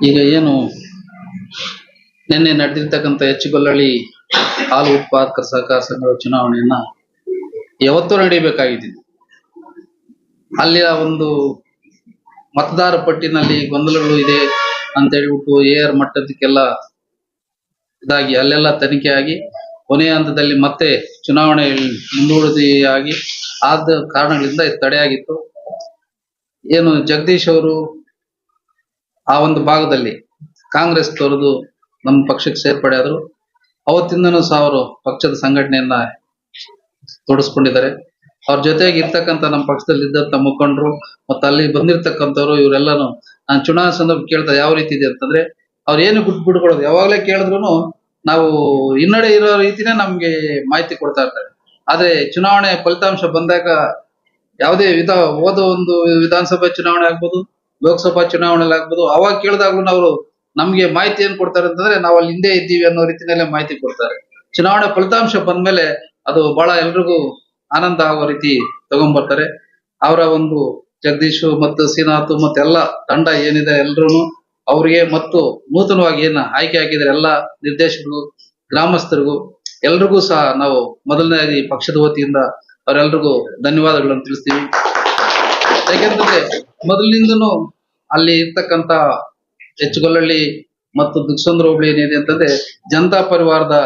ಈಗ ಏನು ನಿನ್ನೆ ನಡೆದಿರ್ತಕ್ಕಂಥ ಹೆಚ್ಚುಗೊಲ್ಲಳ್ಳಿ ಹಾಲು ಉತ್ಪಾದಕ ಸಹಕಾರ ಸಂಘದ ಚುನಾವಣೆಯನ್ನ ಯಾವತ್ತೂ ನಡೀಬೇಕಾಗಿದ್ದು ಅಲ್ಲಿಯ ಒಂದು ಮತದಾರ ಪಟ್ಟಿನಲ್ಲಿ ಗೊಂದಲಗಳು ಇದೆ ಅಂತ ಹೇಳ್ಬಿಟ್ಟು ಎ ಆರ್ ಮಟ್ಟದಕ್ಕೆಲ್ಲ ಇದಾಗಿ ಅಲ್ಲೆಲ್ಲ ತನಿಖೆ ಆಗಿ ಕೊನೆಯ ಹಂತದಲ್ಲಿ ಮತ್ತೆ ಚುನಾವಣೆ ಮುಂದೂಡಿಯಾಗಿ ಆದ ಕಾರಣಗಳಿಂದ ತಡೆಯಾಗಿತ್ತು. ಏನು ಜಗದೀಶ್ ಅವರು ಆ ಒಂದು ಭಾಗದಲ್ಲಿ ಕಾಂಗ್ರೆಸ್ ತೊರೆದು ನಮ್ಮ ಪಕ್ಷಕ್ಕೆ ಸೇರ್ಪಡೆ ಆದ್ರು, ಅವತ್ತಿಂದನೂ ಸಹ ಅವರು ಪಕ್ಷದ ಸಂಘಟನೆಯನ್ನ ತೊಡಸ್ಕೊಂಡಿದ್ದಾರೆ. ಅವ್ರ ಜೊತೆಗೆ ಇರ್ತಕ್ಕಂಥ ನಮ್ಮ ಪಕ್ಷದಲ್ಲಿ ಇದ್ದಂತ ಮುಖಂಡರು ಮತ್ತೆ ಅಲ್ಲಿ ಬಂದಿರ್ತಕ್ಕಂಥವ್ರು ಇವರೆಲ್ಲಾನು ನಾನು ಚುನಾವಣೆ ಸಂದರ್ಭ ಕೇಳ್ತಾ ಯಾವ ರೀತಿ ಇದೆ ಅಂತಂದ್ರೆ, ಅವ್ರು ಏನು ಗುಟ್ ಬಿಡ್ಕೊಡೋದು ಯಾವಾಗಲೇ ಕೇಳಿದ್ರು ನಾವು ಹಿನ್ನಡೆ ಇರೋ ರೀತಿನೇ ನಮ್ಗೆ ಮಾಹಿತಿ ಕೊಡ್ತಾ ಇರ್ತಾರೆ. ಆದ್ರೆ ಚುನಾವಣೆ ಫಲಿತಾಂಶ ಬಂದಾಗ ಯಾವುದೇ ವಿಧ, ಹೋದ ಒಂದು ವಿಧಾನಸಭೆ ಚುನಾವಣೆ ಆಗ್ಬೋದು ಲೋಕಸಭಾ ಚುನಾವಣೆ ಆಗ್ಬೋದು, ಅವಾಗ ಕೇಳಿದಾಗ್ಲೂ ಅವರು ನಮ್ಗೆ ಮಾಹಿತಿ ಏನ್ ಕೊಡ್ತಾರೆ ಅಂತಂದ್ರೆ ನಾವು ಅಲ್ಲಿ ಹಿಂದೆ ಇದ್ದೀವಿ ಅನ್ನೋ ರೀತಿನಲ್ಲೇ ಮಾಹಿತಿ ಕೊಡ್ತಾರೆ. ಚುನಾವಣೆ ಫಲಿತಾಂಶ ಬಂದ್ಮೇಲೆ ಅದು ಬಹಳ ಎಲ್ರಿಗೂ ಆನಂದ ಆಗೋ ರೀತಿ ತಗೊಂಡ್ಬರ್ತಾರೆ. ಅವರ ಒಂದು ಜಗದೀಶ್ ಮತ್ತು ಶ್ರೀನಾಥ್ ಮತ್ತೆಲ್ಲ ತಂಡ ಏನಿದೆ ಎಲ್ರು ಅವ್ರಿಗೆ ಮತ್ತು ನೂತನವಾಗಿ ಏನ ಆಯ್ಕೆ ಹಾಕಿದ್ರೆ ಎಲ್ಲ ನಿರ್ದೇಶಕರು, ಗ್ರಾಮಸ್ಥರಿಗೂ ಎಲ್ರಿಗೂ ಸಹ ನಾವು ಮೊದಲನೇ ಪಕ್ಷದ ವತಿಯಿಂದ ಅವರೆಲ್ರಿಗೂ ಧನ್ಯವಾದಗಳನ್ನು ತಿಳಿಸ್ತೀವಿ. ಯಾಕೆಂತಂದ್ರೆ ಮೊದಲಿನಿಂದನು ಅಲ್ಲಿ ಇರ್ತಕ್ಕಂತ ಹೆಚ್ಚುಗೊಲ್ಲಳ್ಳಿ ಮತ್ತು ದುಕ್ಸಂದ್ರ ಹೋಬಳಿ ಏನಿದೆ ಅಂತಂದ್ರೆ ಜನತಾ ಪರಿವಾರದ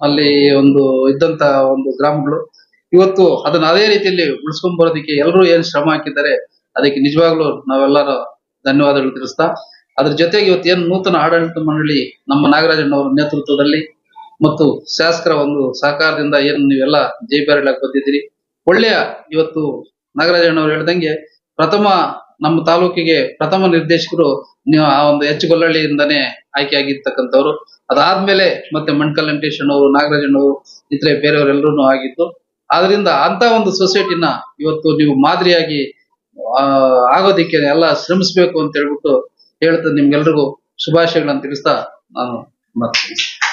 ಅಲ್ಲಿ ಒಂದು ಇದ್ದಂತ ಒಂದು ಗ್ರಾಮಗಳು. ಇವತ್ತು ಅದನ್ನ ಅದೇ ರೀತಿಯಲ್ಲಿ ಉಳಿಸ್ಕೊಂಡ್ ಬರೋದಕ್ಕೆ ಎಲ್ಲರೂ ಏನ್ ಶ್ರಮ ಹಾಕಿದ್ದಾರೆ, ಅದಕ್ಕೆ ನಿಜವಾಗ್ಲೂ ನಾವೆಲ್ಲರೂ ಧನ್ಯವಾದಗಳು ತಿಳಿಸ್ತಾ, ಅದ್ರ ಜೊತೆಗೆ ಇವತ್ತು ಏನ್ ನೂತನ ಆಡಳಿತ ಮಂಡಳಿ ನಮ್ಮ ನಾಗರಾಜಣ್ಣವರ ನೇತೃತ್ವದಲ್ಲಿ ಮತ್ತು ಶಾಸಕರ ಒಂದು ಸಹಕಾರದಿಂದ ಏನು ನೀವೆಲ್ಲ ಜೈಬೇರಳಾಗಿ ಬಂದಿದ್ದೀರಿ. ಒಳ್ಳೆಯ ಇವತ್ತು ನಾಗರಾಜಣ್ಣವ್ರು ಹೇಳ್ದಂಗೆ ಪ್ರಥಮ ನಮ್ಮ ತಾಲೂಕಿಗೆ ಪ್ರಥಮ ನಿರ್ದೇಶಕರು ನೀವು ಆ ಒಂದು ಹೆಚ್ಚುಗೊಲ್ಲಳ್ಳಿಯಿಂದಾನೇ ಆಯ್ಕೆ ಆಗಿರ್ತಕ್ಕಂಥವ್ರು. ಅದಾದ್ಮೇಲೆ ಮತ್ತೆ ಮಣ್ಕಲ್ ವೆಂಕಟೇಶಣ್ಣವರು ನಾಗರಾಜಣ್ಣವರು ಇತರೆ ಬೇರೆಯವರೆಲ್ಲರೂ ಆಗಿತ್ತು ಆದ್ರಿಂದ ಅಂತ ಒಂದು ಸೊಸೈಟಿನ ಇವತ್ತು ನೀವು ಮಾದರಿಯಾಗಿ ಆಗೋದಿಕ್ಕೆ ಎಲ್ಲ ಶ್ರಮಿಸ್ಬೇಕು ಅಂತ ಹೇಳ್ಬಿಟ್ಟು ಹೇಳ್ತಾ ನಿಮ್ಗೆಲ್ರಿಗೂ ಶುಭಾಶಯಗಳನ್ನ ತಿಳಿಸ್ತಾ ನಾನು ಮತ್ತೆ